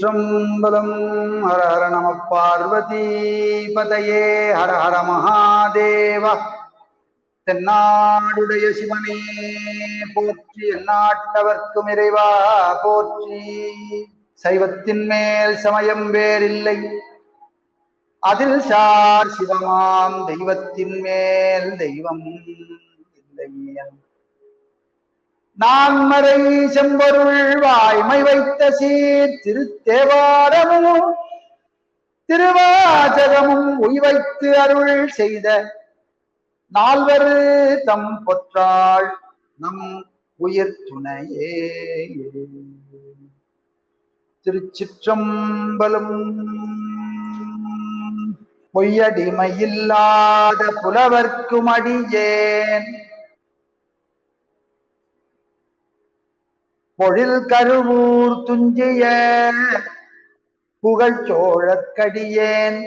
திருச்சிற்றம்பலம். ஹர ஹர நம பார்வதி பதையே ஹர ஹர மகாதேவா. தென்னாடுடைய சிவனே போற்றி எந்நாட்டவர்க்கும் இறைவா போற்றி. சைவத்தின் மேல் சமயம் வேறில்லை. அதில் சார் சிவமாம் தெய்வத்தின் மேல் தெய்வம் இல்லை. நான்மறை செம்பொருள் வாய்மை வைத்த சீர் திருத்தேவாரமும் திருவாசகமும் உய்வைத்து அருள் செய்த நால்வரு தம் பொற்றாள் நம் உயிர் துணையே. திருச்சிற்றம்பலும் பொய்யடிமையில்லாத புலவர்க்கும் அடியேன் பொழில் கருவூர் துஞ்சிய புகழ் சோழக்கடியேன்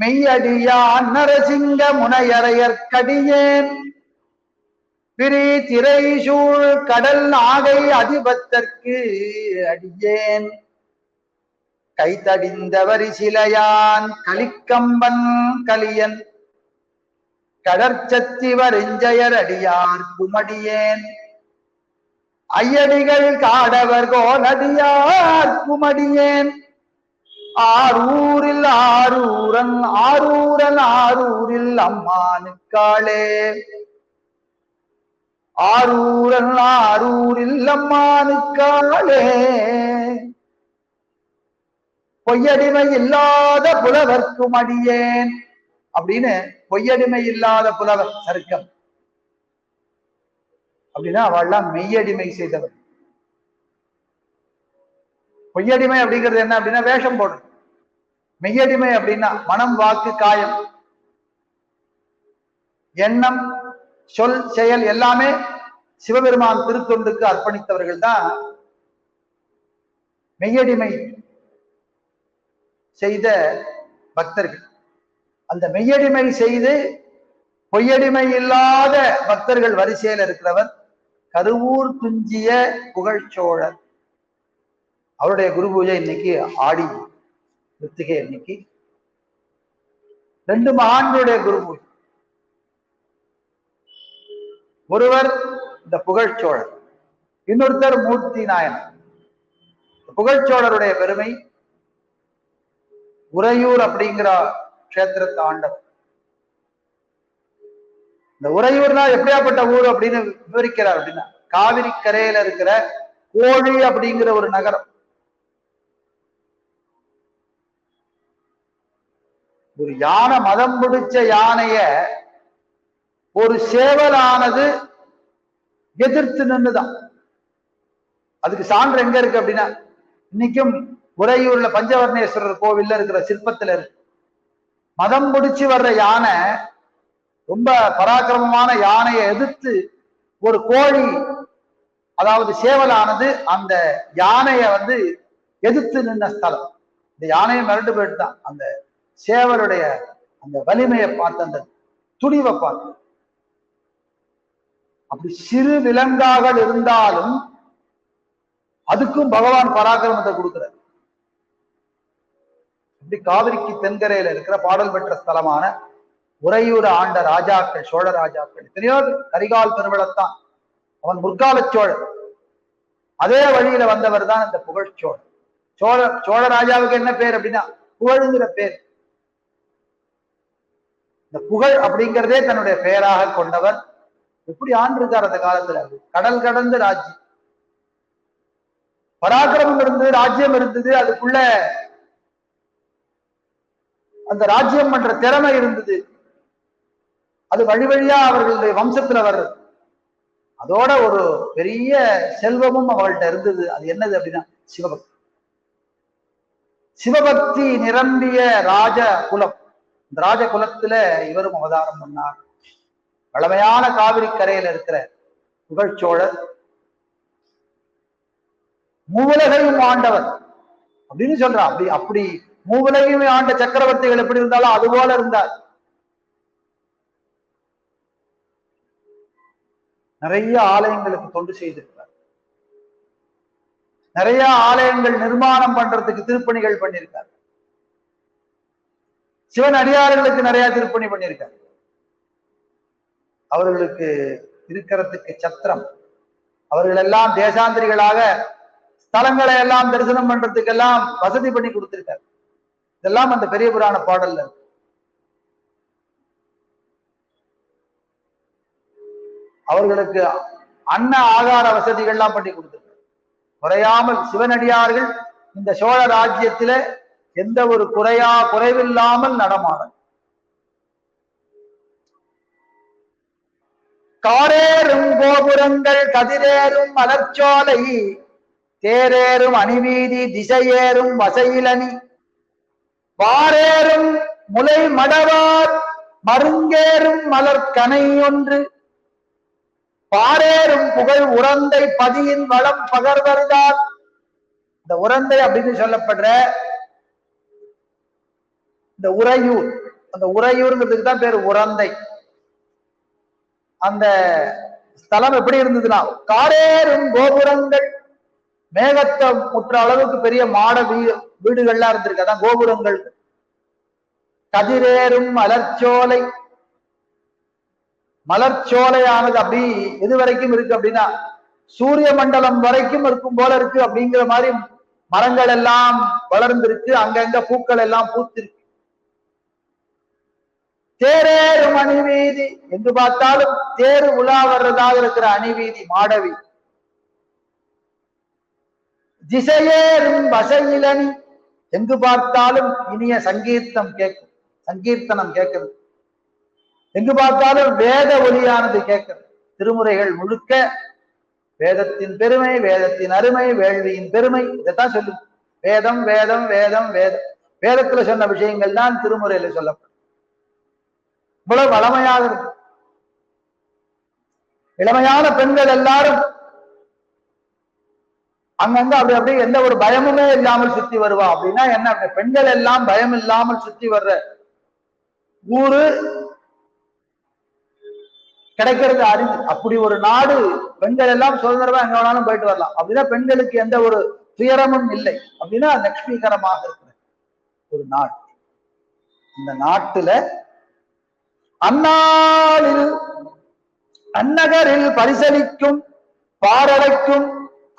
மெய்யடியான் நரசிங்க முனையறையற்கடியேன் பிரி திரை சூழ் கடல் நாகை அதிபத்தற்கு அடியேன். கைத்தடிந்தவரி சிலையான் கலிக்கம்பன் கலியன் கடற்சத்தி வரிஞ்சயர் அடியார் குமடியேன். ஐயடிகள் காடவர் கோலடியார் குமடியேன். ஆரூரில் ஆரூரன் ஆரூரன் ஆரூரில் அம்மானுக்காளே. ஆரூரன் ஆரூரில் அம்மானுக்காளே. பொய்யடிமை இல்லாத புலவர்க்கும் அடியேன் அப்படின்னு பொய்யடிமை இல்லாத புலவர் சருக்கம். அப்படின்னா அவள்லாம் மெய்யடிமை செய்தவர் பொய்யடிமை அப்படிங்கிறது என்ன அப்படின்னா வேஷம் போடும் மெய்யடிமை அப்படின்னா மனம் வாக்கு காயம். எண்ணம் சொல் செயல் எல்லாமே சிவபெருமான் திருத்தொண்டுக்கு அர்ப்பணித்தவர்கள் தான் மெய்யடிமை செய்த பக்தர்கள். அந்த மெய்யடிமை செய்து பொய்யடிமை இல்லாத பக்தர்கள் வரிசையில் இருக்கிறவர் கருவூர் துஞ்சிய புகழ்ச்சோழர். அவருடைய குரு பூஜை இன்னைக்கு ஆடி கிருத்திகை இன்னைக்கு ரெண்டு மகான்களுடைய குரு பூஜை. ஒருவர் இந்த புகழ்ச்சோழர் இன்னொருத்தர் மூர்த்தி நாயனர். புகழ்ச்சோழருடைய பெருமை உறையூர் அப்படிங்கிற கஷேத்திரத்தை ஆண்டவர். இந்த உறையூர்னா எப்படியாப்பட்ட ஊர் அப்படின்னு விவரிக்கிறார் அப்படின்னா காவிரி கரையில இருக்கிற கோழி அப்படிங்கிற ஒரு நகரம். ஒரு யானை மதம் பிடிச்ச யானைய ஒரு சேவலானது எதிர்த்து நின்றுதான் அதுக்கு சான்று எங்க இருக்கு அப்படின்னா இன்னைக்கும் உறையூர்ல பஞ்சவர்ணேஸ்வரர் கோவில்ல இருக்கிற சிற்பத்துல இருக்கு. மதம் பிடிச்சு வர்ற யானை ரொம்ப பராக்கிரமமான யானையை எதிர்த்து ஒரு கோழி அதாவது சேவலானது அந்த யானையை வந்து எதிர்த்து நின்ன ஸ்தலம். இந்த யானையை மிரண்டு போயிட்டு தான் அந்த சேவலுடைய அந்த வலிமையை பார்த்து அந்த துணிவை பார்த்து. அப்படி சிறு விலங்காக இருந்தாலும் அதுக்கும் பகவான் பராக்கிரமத்தை கொடுக்கிறார். இப்படி காவிரிக்கு தென்கரையில இருக்கிற பாடல் பெற்ற ஸ்தலமான உறையூர் ஆண்ட ராஜாக்கள் சோழ ராஜாக்கள் எத்தனையோ கரிகால் பெருவளத்தான். அவன் முற்கால சோழன். அதே வழியில வந்தவர் தான் இந்த புகழ் சோழன். சோழ சோழ ராஜாவுக்கு என்ன பேர் அப்படின்னா புகழுங்கிற பேர். இந்த புகழ் அப்படிங்கிறதே தன்னுடைய பெயராக கொண்டவர். எப்படி ஆண்டிருக்கார் அந்த காலத்துல? கடல் கடந்த ராஜ்யம். பராக்கிரமம் இருந்தது ராஜ்யம் இருந்தது அதுக்குள்ள அந்த ராஜ்யம் பண்ற திறமை இருந்தது. அது வழி வழியா அவர்களுடைய வம்சத்துல வர்றது. அதோட ஒரு பெரிய செல்வமும் அவள்கிட்ட இருந்தது. அது என்னது அப்படின்னா சிவபக்தி. சிவபக்தி நிரம்பிய ராஜ குலம். இந்த ராஜ குலத்துல இவரும் அவதாரம் பண்ணார். வளமையான காவிரி கரையில இருக்கிற புகழ்ச்சோழர் மூவலகையும் ஆண்டவர் அப்படின்னு சொல்றான். அப்படி அப்படி மூவுலகையும் ஆண்ட சக்கரவர்த்திகள் எப்படி இருந்தாலும் அது போல இருந்தார். நிறைய ஆலயங்களுக்கு தொண்டு செய்திருக்கிறார். நிறைய ஆலயங்கள் நிர்மாணம் பண்றதுக்கு திருப்பணிகள் பண்ணியிருக்கார். சிவன் அடியார்களுக்கு நிறைய திருப்பணி பண்ணியிருக்கார். அவர்களுக்கு இருக்கிறதுக்கு சத்திரம். அவர்கள் எல்லாம் தேசாந்திரிகளாக ஸ்தலங்களை எல்லாம் தரிசனம் பண்றதுக்கெல்லாம் வசதி பண்ணி கொடுத்திருக்காரு. இதெல்லாம் அந்த பெரிய புராண பாடல்ல இருக்கு. அவர்களுக்கு அன்ன ஆகார வசதிகள்லாம் பண்ணி கொடுத்துருக்காங்க. குறையாமல் சிவனடியார்கள் இந்த சோழ ராஜ்யத்தில எந்த ஒரு குறையா குறைவில்லாமல் நடமாட காரேறும் கோபுரங்கள் கதிரேறும் மலர்ச்சோலை தேரேறும் அணிவீதி திசையேறும் வசையிலணி. வாரேறும் முலை மடவார் மருங்கேறும் மலர் கனை ஒன்று பாரேறும் புகழ் உரந்தை பதியின் வளம் பகர்வருதார் இந்த உரந்தை அப்படின்னு சொல்லப்படுற இந்த உறையூர் அந்த உறையூர்ங்கிறதுக்கு தான் பேர் உரந்தை. அந்த ஸ்தலம் எப்படி இருந்ததுன்னா காரேறும் கோபுரங்கள் மேகத்தை முற்ற அளவுக்கு பெரிய மாட வீடு வீடுகள்லாம் இருந்திருக்கு. அதான் கோபுரங்கள். கதிரேறும் அலர்ச்சோலை மலர்ச்சோலையானது அப்படி எது வரைக்கும் இருக்கு அப்படின்னா சூரிய மண்டலம் வரைக்கும் இருக்கும் போல இருக்கு அப்படிங்கிற மாதிரி மரங்கள் எல்லாம் வளர்ந்திருக்கு அங்கங்க பூக்கள் எல்லாம் பூத்திருக்கு. தேரேறும் அணிவீதி எங்கு பார்த்தாலும் தேர் உலா வர்றதாக இருக்கிற அணிவீதி மாடவி திசையேறும் வசையிலணி எங்கு பார்த்தாலும் இனிய சங்கீர்த்தம் கேட்கும் சங்கீர்த்தனம் கேட்கிறது எங்கு பார்த்தாலும் வேத ஒலியானது கேட்கிறது. திருமுறைகள் முழுக்க வேதத்தின் பெருமை வேதத்தின் அருமை வேள்வியின் பெருமை இதைத்தான் சொல்லும் வேதம் வேதம் வேதம் வேதம். வேதத்துல சொன்ன விஷயங்கள் தான் திருமுறையில சொல்லப்படும். இவ்வளவு வளமையாக இருக்கு. இளமையான பெண்கள் எல்லாரும் அங்கங்க அப்படி அப்படி எந்த ஒரு பயமுமே இல்லாமல் சுத்தி வருவா. அப்படின்னா என்ன? பெண்கள் எல்லாம் பயம் இல்லாமல் சுத்தி வர்ற ஊரு கிடைக்கிறது அறிவு. அப்படி ஒரு நாடு பெண்கள் எல்லாம் சுதந்திரமா எங்க வேணாலும் போயிட்டு வரலாம். அப்படின்னா பெண்களுக்கு எந்த ஒரு துயரமும் இல்லை. அப்படின்னா லட்சுமிகரமாக இருக்கிற ஒரு நாடு. இந்த நாட்டுல அந்நாளில் அந்நகரில் பரிசலிக்கும் பாரடைக்கும்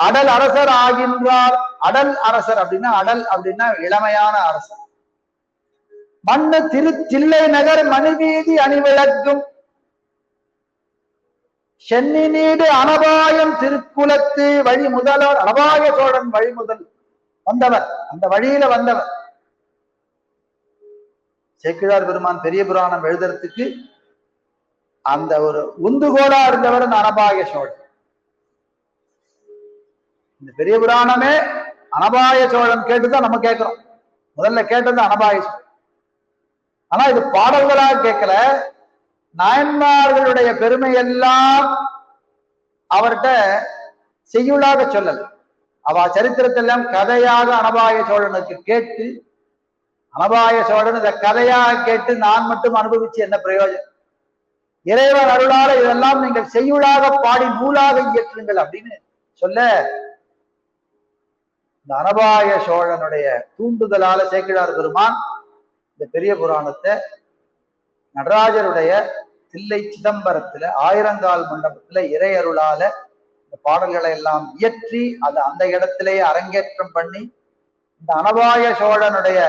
அடல் அரசர் ஆகின்றார். அடல் அரசர் அப்படின்னா அடல் அப்படின்னா இளமையான அரசர். மண்ணு திரு தில்லை நகர் மணிவீதி அணிவிளக்கும் சென்னி நீடு அனபாயம் திருக்குலத்து வழி முதல்வர் அனபாய சோழன் வழி முதல் வந்தவர். அந்த வழியில வந்தவர். சேக்கிழார் பெருமான் பெரிய புராணம் எழுதுறதுக்கு அந்த ஒரு உந்துகோலா இருந்தவர் அந்த அனபாய சோழன். இந்த பெரிய புராணமே அனபாய சோழன் கேட்டுதான் நம்ம கேட்கிறோம். முதல்ல கேட்டது அனபாய சோழன். ஆனா இது பாடல்களாக கேட்கல. நாயன்மார்களுடைய பெருமை எல்லாம் அவர்கிட்ட செய்யுளாக சொல்லல. அவ சரித்திரத்தெல்லாம் கதையாக அனபாய சோழனுக்கு கேட்டு அனபாய சோழன் இதை கதையாக கேட்டு நான் மட்டும் அனுபவிச்சு என்ன பிரயோஜனம்? இறைவன் அருளால இதெல்லாம் நீங்கள் செய்யுளாக பாடி நூலாக இயற்றுங்கள் அப்படின்னு சொல்ல இந்த அனபாய சோழனுடைய தூண்டுதலால சேக்கிழார் பெருமான் இந்த பெரிய புராணத்தை நடராஜருடைய தில்லை சிதம்பரத்துல ஆயிரங்கால் மண்டபத்துல இறையருளால இந்த பாடல்களை எல்லாம் இயற்றி அதை அந்த இடத்திலேயே அரங்கேற்றம் பண்ணி இந்த அனபாய சோழனுடைய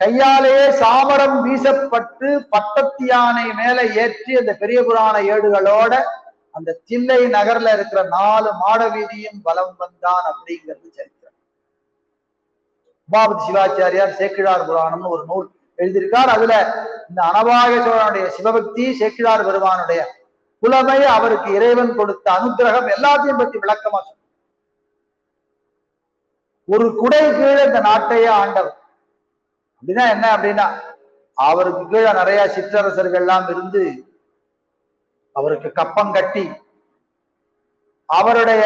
கையாலேயே சாமரம் வீசப்பட்டு பட்டத்து யானை மேல ஏற்றி அந்த பெரிய புராண ஏடுகளோட அந்த தில்லை நகர்ல இருக்கிற நாலு மாட வீதியும் பலம் வந்தான் அப்படிங்கிறது சரித்திரம். உமாபதி சிவாச்சாரியார் சேக்கிழார் புராணம்னு ஒரு நூல் எழுதியிருக்கார் அதுல இந்த அனபாய சோழனுடைய சிவபக்தி சேக்கிழார் பெருமானுடைய புலமை அவருக்கு இறைவன் கொடுத்த அனுகிரகம் எல்லாத்தையும் பத்தி விளக்கமா சொல்றார். ஒரு குடை கீழே இந்த நாட்டையே ஆண்டவர் அப்படின்னா என்ன அப்படின்னா அவருக்கு கீழே நிறைய சிற்றரசர்கள் எல்லாம் இருந்து அவருக்கு கப்பம் கட்டி அவருடைய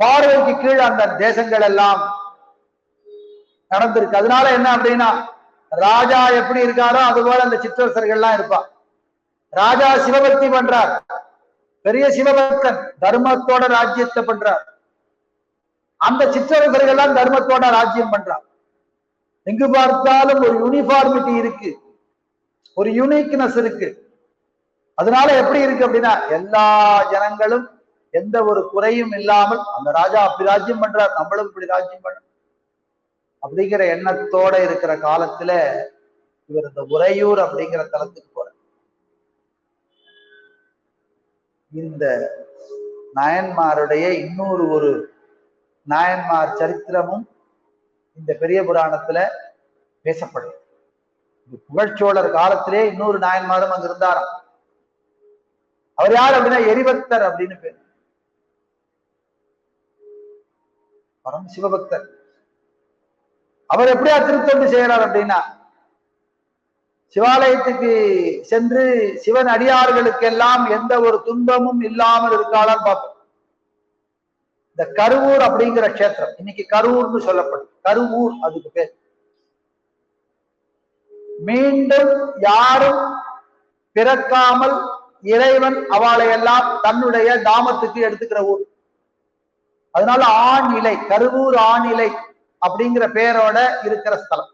பார்வைக்கு கீழே அந்த தேசங்கள் எல்லாம் நடந்திருக்கு. அதனால என்ன அப்படின்னா ராஜா எப்படி இருக்காரோ அது போல அந்த சிற்றரசர்கள் எல்லாம் இருப்பா ராஜா சிவபக்தி பண்றார். பெரிய சிவபக்தன் தர்மத்தோட ராஜ்யத்தை பண்றார். அந்த சிற்றரசர்கள் எல்லாம் தர்மத்தோட ராஜ்யம் பண்றார் எங்கு பார்த்தாலும் ஒரு யூனிஃபார்மிட்டி இருக்கு. ஒரு யூனிக்னஸ் இருக்கு. அதனால எப்படி இருக்கு அப்படின்னா எல்லா ஜனங்களும் எந்த ஒரு குறையும் இல்லாமல் அந்த ராஜா அப்படி ராஜ்யம் பண்றார். நம்மளும் இப்படி ராஜ்யம் பண்ண அப்படிங்கிற எண்ணத்தோட இருக்கிற காலத்துல இவர் இந்த உறையூர் அப்படிங்கிற தலத்துக்கு போற இந்த நாயன்மாருடைய இன்னொரு ஒரு நாயன்மார் சரித்திரமும் இந்த பெரிய புராணத்துல பேசப்படும் இந்த புகழ்ச்சோழர் காலத்திலே இன்னொரு நாயன்மாரும் அங்க இருந்தாராம். அவர் யார் அப்படின்னா எரிபக்தர் அப்படின்னு பேர். பரம் சிவபக்தர் அவர் எப்படியா திருத்தொண்டு செய்கிறார் அப்படின்னா சிவாலயத்துக்கு சென்று சிவன் அடியார்களுக்கெல்லாம் எந்த ஒரு துன்பமும் இல்லாமல் இருக்காளான்னு பார்ப்போம். இந்த கருவூர் அப்படிங்கிற கஷேத்திரம் இன்னைக்கு கருவூர்னு சொல்லப்படும். கருவூர் அதுக்கு பேர். மீண்டும் யாரும் பிறக்காமல் இறைவன் அவளை எல்லாம் தன்னுடைய தாமத்துக்கு எடுத்துக்கிற ஊர். அதனால ஆண் இலை கருவூர் ஆண் இலை அப்படிங்கிற பெயரோட இருக்கிற ஸ்தலம்.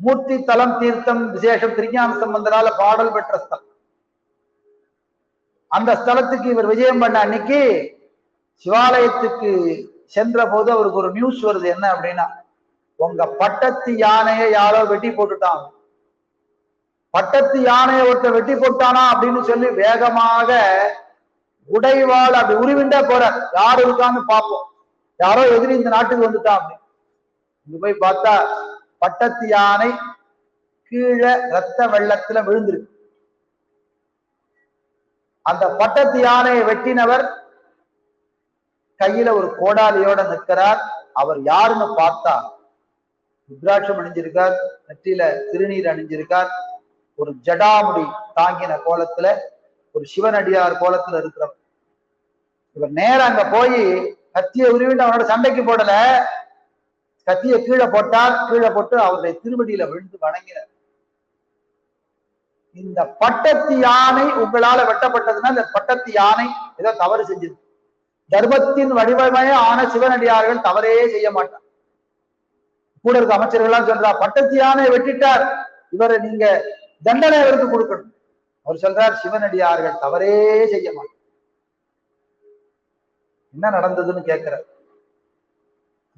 மூர்த்தி தலம் தீர்த்தம் விசேஷம் திருஞான சம்பந்தரால பாடல் பெற்ற ஸ்தலம். அந்த ஸ்தலத்துக்கு இவர் விஜயம் பண்ண அன்னைக்கு சிவாலயத்துக்கு சென்ற போது அவருக்கு ஒரு நியூஸ் வருது. என்ன அப்படின்னா உங்க பட்டத்து யானையை யாரோ வெட்டி போட்டுட்டாங்க. பட்டத்து யானையை ஒருத்தர் வெட்டி போட்டானா அப்படின்னு சொல்லி வேகமாக உடைவாள் அப்படி உருவிண்டா போற யாரு இருக்கான்னு பார்ப்போம். யாரோ எதிரி இந்த நாட்டுக்கு வந்துட்டான் அப்படின்னு. இங்க போய் பார்த்தா பட்டத்து யானை கீழே ரத்த வெள்ளத்துல விழுந்திருக்கு. அந்த பட்டத்து யானையை வெட்டினவர் கையில ஒரு கோடாலியோட நிற்கிறார். அவர் யாருன்னு பார்த்தா ருத்ராட்சம் அணிஞ்சிருக்கார் நெற்றியில திருநீர் அணிஞ்சிருக்கார். ஒரு ஜடாமுடி தாங்கின கோலத்துல ஒரு சிவனடியார் கோலத்துல இருக்கிறவர். இவர் நேரம் அங்க போய் கத்தியை உருவிட்டு அவனோட சண்டைக்கு போடல. கத்தியை கீழே போட்டார் கீழே போட்டு அவருடைய திருவடியில விழுந்து வணங்கினார். இந்த பட்டத்து யானை உங்களால வெட்டப்பட்டதுன்னா இந்த பட்டத்து யானை ஏதோ தவறு செஞ்சது. தர்மத்தின் வடிவமே ஆன சிவனடியார்கள் தவறே செய்ய மாட்டார். கூட இருக்க அமைச்சர்கள்லாம் சொல்றா பட்டத்து யானை வெட்டிட்டார். இவரை நீங்க தண்டனை அவருக்கு கொடுக்கணும். அவர் சொல்றார் சிவனடியார்கள் தவறே செய்ய மாட்டார். என்ன நடந்ததுன்னு கேட்கிறார்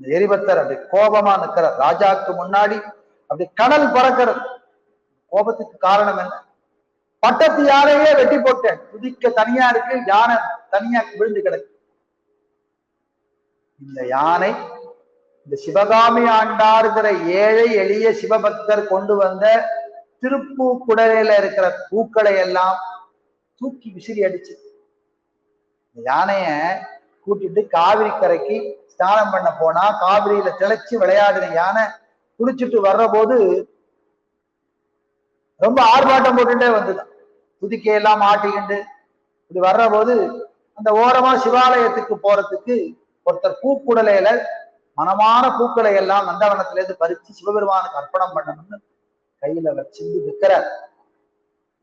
இந்த எரிபத்தர் அப்படி கோபமா நிற்கிறார் ராஜாக்கு முன்னாடி அப்படி கடல் பறக்கிறது. கோபத்துக்கு காரணம் என்ன? பட்டத்து யானையே வெட்டி போட்டேன். துதிக்க தனியா இருக்கு. யானை தனியா விழுந்து கிடக்கு. இந்த யானை இந்த சிவகாமி ஆண்டாருங்கிற ஏழை எளிய சிவபக்தர் கொண்டு வந்த திருப்பூ குடலையில இருக்கிற பூக்களை எல்லாம் தூக்கி விசிறி அடிச்சு. இந்த யானைய கூட்டிட்டு காவிரி கரைக்கு ஸ்நானம் பண்ண போனா காவிரியில திளைச்சு விளையாடின யானை குளிச்சுட்டு வர்ற போது ரொம்ப ஆர்ப்பாட்டம் போட்டுட்டே வந்துதான் புதுக்கையெல்லாம் ஆட்டிக்கிண்டு இப்படி வர்ற போது அந்த ஓரமா சிவாலயத்துக்கு போறதுக்கு ஒருத்தர் பூக்குடலையில மனமான பூக்களை எல்லாம் நந்தவனத்துல இருந்து பறிச்சு சிவபெருமானுக்கு அர்ப்பணம் பண்ணணும்னு கையில வச்சிருந்து நிற்கிறார்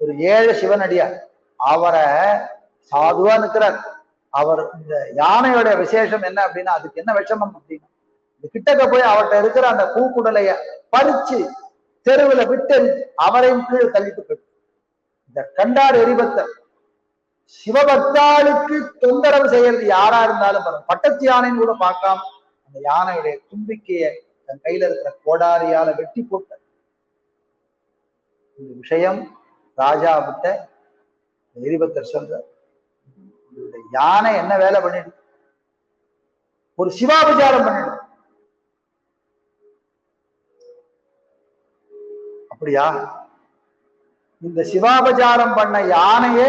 ஒரு ஏழு சிவனடியார். அவரை சாதுவா நிற்கிறார் அவர் இந்த யானையோட விசேஷம் என்ன அப்படின்னா அதுக்கு என்ன விஷமம் அப்படின்னா இந்த கிட்டக்க போய் அவர்கிட்ட இருக்கிற அந்த பூக்குடலைய பறிச்சு தெருவுல விட்டு அவரையும் கீழே தள்ளிட்டு போயிட்டு இந்த கண்டார் எரிபத்தர் சிவபக்தாளுக்கு தொந்தரவு செய்யறது யாரா இருந்தாலும் பரவாயில்ல பட்டத்து யானைன்னு கூட பார்க்காம அந்த யானையுடைய தும்பிக்கைய தன் கையில இருக்கிற கோடாரியால வெட்டி போட்ட இந்த விஷயம் ராஜா விட்ட எரிபத்தர் சொல்ற இந்த யானை என்ன வேலை பண்ணிடு? ஒரு சிவாபிச்சாரம் பண்ணிடு. அப்படியா? இந்த சிவாபச்சாரம் பண்ண யானையே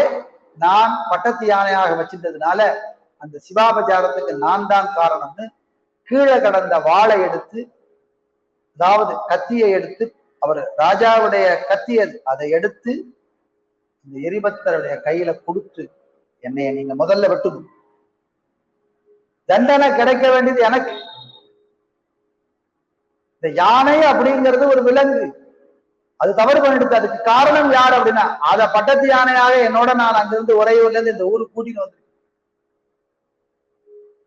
நான் பட்டத்து யானையாக வச்சிருந்ததுனால அந்த சிவாபச்சாரத்துக்கு நான் தான் காரணம்னு கீழே கடந்த வாளை எடுத்து அதாவது கத்தியை எடுத்து அவர் ராஜாவுடைய கத்தி அதை எடுத்து இந்த எரிபத்தருடைய கையில கொடுத்து என்னைய நீங்க முதல்ல வெட்டுங்க தண்டனை கிடைக்க வேண்டியது எனக்கு. இந்த யானை அப்படிங்கிறது ஒரு விலங்கு. அது தவறு பண்ணிடுது. அதுக்கு காரணம் யார் அப்படின்னா அத பட்டத்து யானையாக என்னோட நான் அங்கிருந்து உறையூர்ல இருந்து இந்த ஊருக்கு கூட்டிட்டு வந்து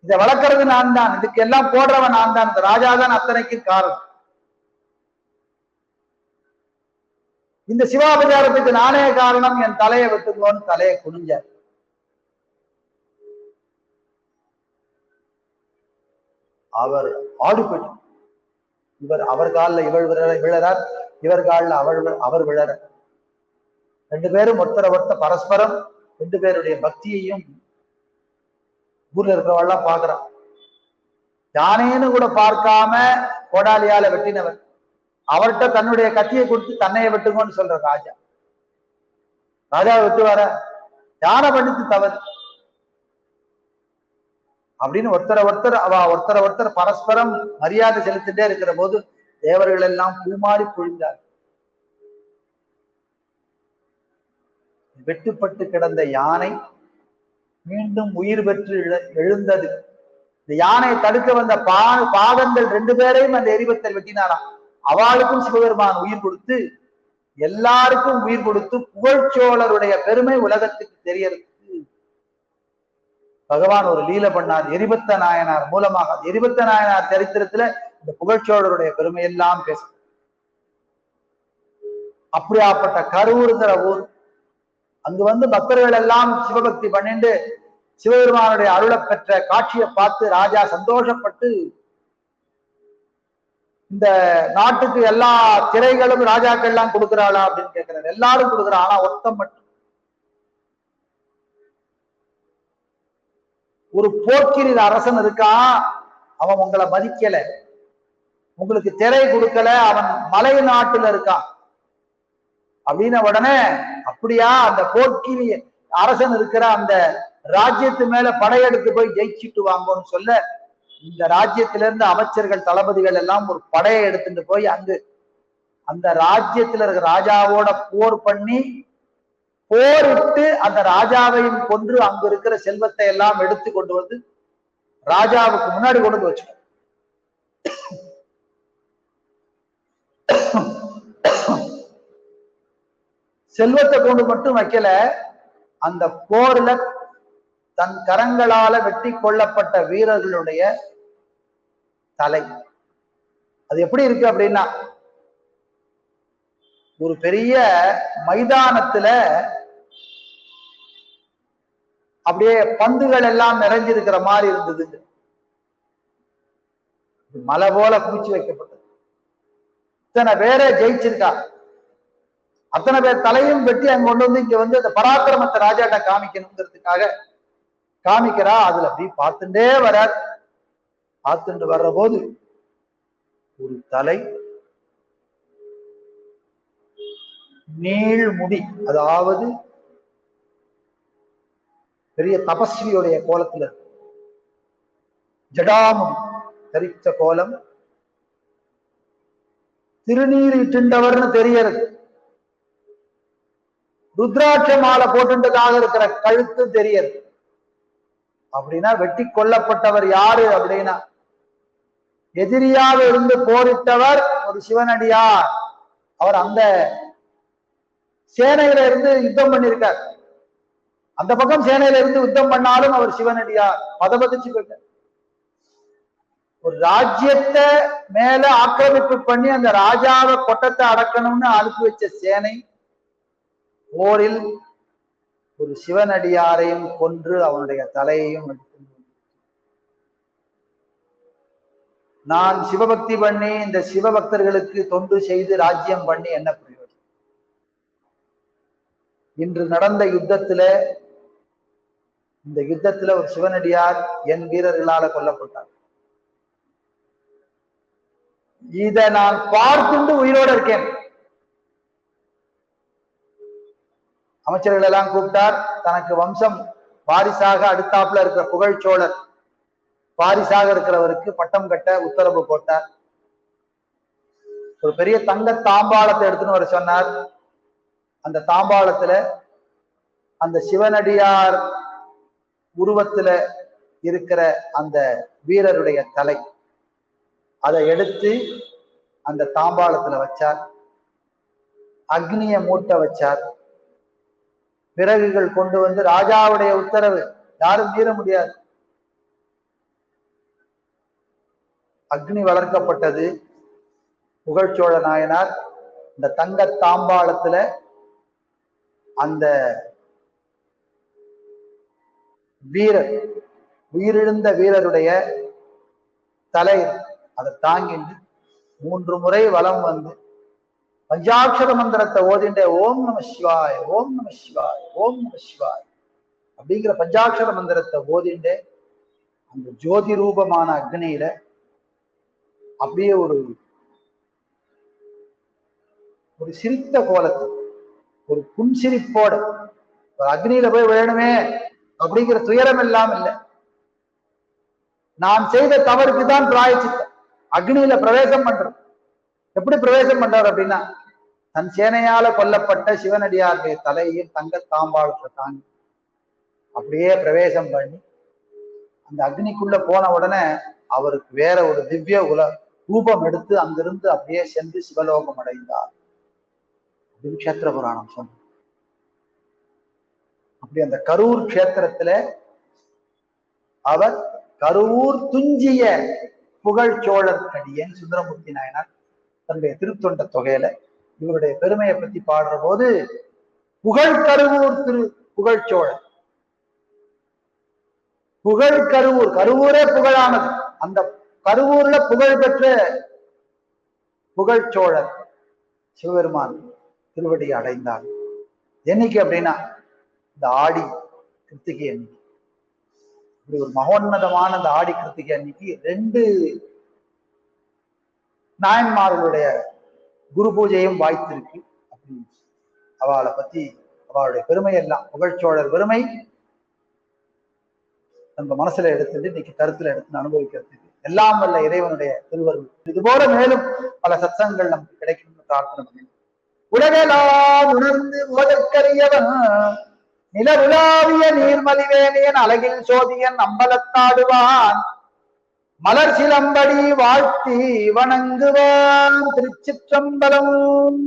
இதை வளர்க்கறது நான் தான். இதுக்கு எல்லாம் போடுறவன் நான் தான். இந்த ராஜா தான் அத்தனைக்கு காரணம். இந்த சிவாபச்சாரத்துக்கு நானே காரணம். என் தலையை வெட்டுங்கோன்னு தலையை குனிஞ்சார். அவர் ஆடு இவர் அவர் காலில் இவள் விழறார் இவர் காலில் அவள் அவர் விழற ரெண்டு பேரும் ஒருத்தர ஒருத்த பரஸ்பரம் ரெண்டு பேருடைய பக்தியையும் ஊர்ல இருக்கிறவெல்லாம் பாக்குறான் யானேன்னு கூட பார்க்காம கோடாலியால வெட்டினவர். அவர்கிட்ட தன்னுடைய கத்தியை கொடுத்து தன்னைய வெட்டுங்கன்னு சொல்ற ராஜா. ராஜா வெட்டுவார? யானை பண்ணித்து தவறு. அப்படின்னு ஒருத்தரை ஒருத்தர் அவ ஒருத்தரை ஒருத்தர் பரஸ்பரம் மரியாதை செலுத்திட்டே இருக்கிற போது தேவர்கள் எல்லாம் பூமாறி பொழிந்தார் வெட்டுப்பட்டு கிடந்த யானை மீண்டும் உயிர் பெற்று எழு- எழுந்தது. இந்த யானையை தடுக்க வந்த பா பாதங்கள் ரெண்டு பேரையும் அந்த எரிபத்தர் வெட்டினாராம் அவளுக்கும் சிவபெருமான் உயிர் கொடுத்து எல்லாருக்கும் உயிர் கொடுத்து புகழ்ச்சோழருடைய பெருமை உலகத்துக்கு தெரியறது. பகவான் ஒரு லீல பண்ணார் எரிபத்த நாயனார் மூலமாக. எரிபத்த நாயனார் சரித்திரத்துல இந்த புகழ்ச்சோழருடைய பெருமை எல்லாம் அப்படியாப்பட்ட கரூருங்கிற ஊர் அங்கு வந்து பக்தர்கள் எல்லாம் சிவபக்தி பண்ணிண்டு சிவபெருமானுடைய அருளை பெற்ற காட்சியை பார்த்து ராஜா சந்தோஷப்பட்டு இந்த நாட்டுக்கு எல்லா திரைகளும் ராஜாக்கள் எல்லாம் கொடுக்குறாளா அப்படின்னு கேட்கிறாரு. எல்லாரும் கொடுக்குறா ஆனா ஒத்தம் மட்டும். ஒரு போக்கிரி அரசன் இருக்கான் அவன் உங்களை மதிக்கல. உங்களுக்கு திரை கொடுக்கல. அவன் மலை நாட்டுல இருக்கான். அப்படின்ன உடனே அப்படியா? அந்த போக்கிரி அரசன் இருக்கிற அந்த ராஜ்யத்து மேல படையெடுத்து போய் ஜெயிச்சிட்டு வாங்கன்னு சொல்ல இந்த ராஜ்யத்தில இருந்து அமைச்சர்கள் தளபதிகள் எல்லாம் ஒரு படையை எடுத்துட்டு போய் அங்கு அந்த ராஜ்யத்துல இருக்கிற ராஜாவோட போர் பண்ணி போரிட்டு அந்த ராஜாவையும் கொன்று அங்கு இருக்கிற செல்வத்தை எல்லாம் எடுத்து கொண்டு வந்து ராஜாவுக்கு முன்னாடி கொண்டு வந்து வச்சுக்கணும் செல்வத்தை கொண்டு மட்டும் வைக்கல அந்த போர்ல தன் கரங்களால வெட்டி கொல்லப்பட்ட வீரர்களுடைய தலை. அது எப்படி இருக்கு அப்படின்னா ஒரு பெரிய மைதானத்துல அப்படியே பந்துகள் எல்லாம் நிறைஞ்சிருக்கிற மாதிரி இருந்தது. மலை போல குமிச்சு வைக்கப்பட்டது. இத்தனை பேரை ஜெயிச்சிருக்கா? அத்தனை பேர் தலையும் வெட்டி அங்க கொண்டு வந்து இங்க வந்து அந்த பராக்கிரமத்தை ராஜாட்ட காமிக்கணுங்கிறதுக்காக காமிக்கிறா. அதுல அப்படி பார்த்துட்டே வரார். பார்த்துட்டு வர்ற போது ஒரு தலை நீள் முடி அதாவது பெரிய தபஸ்வியுடைய கோலத்துல இருக்கு. தரித்த கோலம். திருநீர் இட்டுண்டவர்னு தெரியறது. ருத்ராட்ச மாலை போட்டுண்டதாக இருக்கிற கழுத்து தெரியறது. அப்படின்னா வெட்டி கொல்லப்பட்டவர் யாரு அப்படின்னா? எதிரியாக இருந்து போரிட்டவர் ஒரு சிவனடியார். அவர் அந்த சேனையில இருந்து யுத்தம் பண்ணியிருக்கார். அந்த பக்கம் சேனையில இருந்து யுத்தம் பண்ணாலும் அவர் சிவனடியார். பதபதிச்சு போயிட்டார். ஒரு ராஜ்யத்தை மேல ஆக்கிரமிப்பு பண்ணி அந்த ராஜாவை கொட்டத்தை அடக்கணும்னு அனுப்பி வச்ச சேனை போரில் ஒரு சிவனடியாரையும் கொன்று அவனுடைய தலையையும் எடுத்து நான் சிவபக்தி பண்ணி இந்த சிவபக்தர்களுக்கு தொண்டு செய்து ராஜ்யம் பண்ணி என்ன பிரயோஜனம்? இன்று நடந்த யுத்தத்துல இந்த யுத்தத்துல ஒரு சிவனடியார் என் வீரர்களால கொல்லப்பட்டார். இத நான் பார்த்துண்டு உயிரோட இருக்கேன். அமைச்சர்கள் எல்லாம் கூப்பிட்டார் தனக்கு வம்சம் வாரிசாக அடுத்தாப்புல இருக்கிற புகழ்ச்சோழர் வாரிசாக இருக்கிறவருக்கு பட்டம் கட்ட உத்தரவு போட்டார். ஒரு பெரிய தங்க தாம்பாளத்தை எடுத்துன்னு வர சொன்னார். அந்த தாம்பாளத்துல அந்த சிவனடியார் உருவத்துல இருக்கிற அந்த வீரருடைய தலை. அதை எடுத்து அந்த தாம்பாளத்துல வச்சார். அக்னிய மூட்ட வச்சார். பிறகுகள் கொண்டு வந்து ராஜாவுடைய உத்தரவு யாரும் மீற முடியாது. அக்னி வளர்க்கப்பட்டது. புகழ்ச்சோழ நாயனார் இந்த தங்க தாம்பாளத்துல அந்த வீரர் உயிரிழந்த வீரருடைய தலை அதை தாங்கிட்டு மூன்று முறை வலம் வந்து பஞ்சாட்சர மந்திரத்தை ஓதிண்டே ஓம் நம சிவாய் ஓம் நம சிவாய் ஓம் நம சிவாய் அப்படிங்கிற பஞ்சாட்சர மந்திரத்தை ஓதிண்டே அந்த ஜோதி ரூபமான அக்னியில அப்படியே ஒரு ஒரு சிரித்த கோலத்தை ஒரு புன்சிரிப்போட ஒரு அக்னியில போய் விழணுமே அப்படிங்கிற துயரம் எல்லாம் இல்லை. நான் செய்த தவறுக்கு தான் பிராயச்சித்தம். அக்னியில பிரவேசம் பண்றோம். எப்படி பிரவேசம் பண்றாரு அப்படின்னா தன் சேனையால கொல்லப்பட்ட சிவனடியாருடைய தலையையும் தங்க தாம்பாளத்தை தாங்கி அப்படியே பிரவேசம் பண்ணி அந்த அக்னிக்குள்ள போன உடனே அவருக்கு வேற ஒரு திவ்ய உல ரூபம் எடுத்து அங்கிருந்து அப்படியே சென்று சிவலோகம் அடைந்தார். அப்படின்னு கஷேத்திர புராணம் சொன்ன அப்படி அந்த கரூர் கஷேத்திரத்துல அவர் கரூர் துஞ்சிய புகழ் சோழர் கடியன் சுந்தரமூர்த்தி நாயனார் தன்னுடைய திருத்தொண்ட தொகையில இவருடைய பெருமையை பத்தி பாடுற போது புகழ் கருவூர் திரு புகழ் சோழர். புகழ் கருவூர் கருவூரே புகழானது. அந்த கருவூர்ல புகழ் பெற்ற புகழ் சோழர் சிவபெருமான் திருவடி அடைந்தார். என்னைக்கு அப்படின்னா இந்த ஆடி கிருத்திகை அன்னைக்கு. இப்படி ஒரு மகோன்னதமான இந்த ஆடி கிருத்திகை அன்னைக்கு ரெண்டு நாயன்மார்களுடைய குரு பூஜையும் வாய்த்திருக்கு அப்படின்னு அவளை பத்தி அவளுடைய பெருமை எல்லாம் புகழ்ச்சோழர் பெருமை நம்ம மனசுல எடுத்துட்டு இன்னைக்கு கருத்துல எடுத்து அனுபவிக்கிறதுக்கு எல்லாம் வல்ல இறைவனுடைய திருவருள். இது போல மேலும் பல சத்சங்கள் நமக்கு கிடைக்கணும்னு பிரார்த்தனை பண்ணி உலகெல்லாம் உணர்ந்து ஓதற்கரியவன் நிலவுலாவிய நீர்மலிவேணியன் அழகில் சோதியன் அம்பலத்தாடுவான். மலர் சிலம்படி வாழ்த்தி வணங்குவான் திருச்சிற்றம்பலம்.